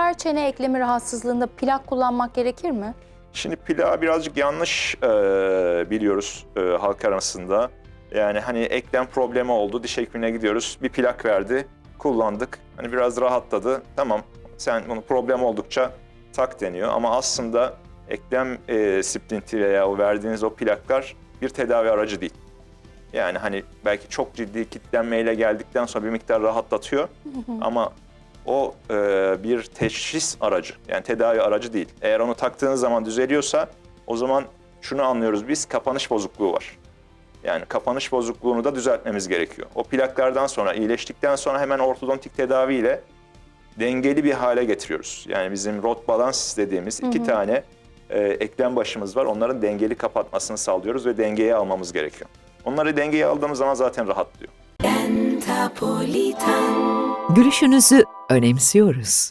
her çene eklemi rahatsızlığında plak kullanmak gerekir mi? Şimdi plağı birazcık yanlış e, biliyoruz e, halk arasında. Yani hani eklem problemi oldu, diş hekimine gidiyoruz, bir plak verdi, kullandık. Hani biraz rahatladı, tamam sen bunu problem oldukça tak deniyor. Ama aslında eklem e, splinti veya o verdiğiniz o plaklar bir tedavi aracı değil. Yani hani belki çok ciddi kitlenmeyle geldikten sonra bir miktar rahatlatıyor ama o e, bir teşhis aracı yani tedavi aracı değil. Eğer onu taktığınız zaman düzeliyorsa o zaman şunu anlıyoruz biz kapanış bozukluğu var. Yani kapanış bozukluğunu da düzeltmemiz gerekiyor. O plaklardan sonra iyileştikten sonra hemen ortodontik tedaviyle dengeli bir hale getiriyoruz. Yani bizim rot balans dediğimiz iki tane e, eklem başımız var. Onların dengeli kapatmasını sağlıyoruz ve dengeye almamız gerekiyor. Onları dengeye aldığımız zaman zaten rahatlıyor. Gülüşünüzü önemsiyoruz.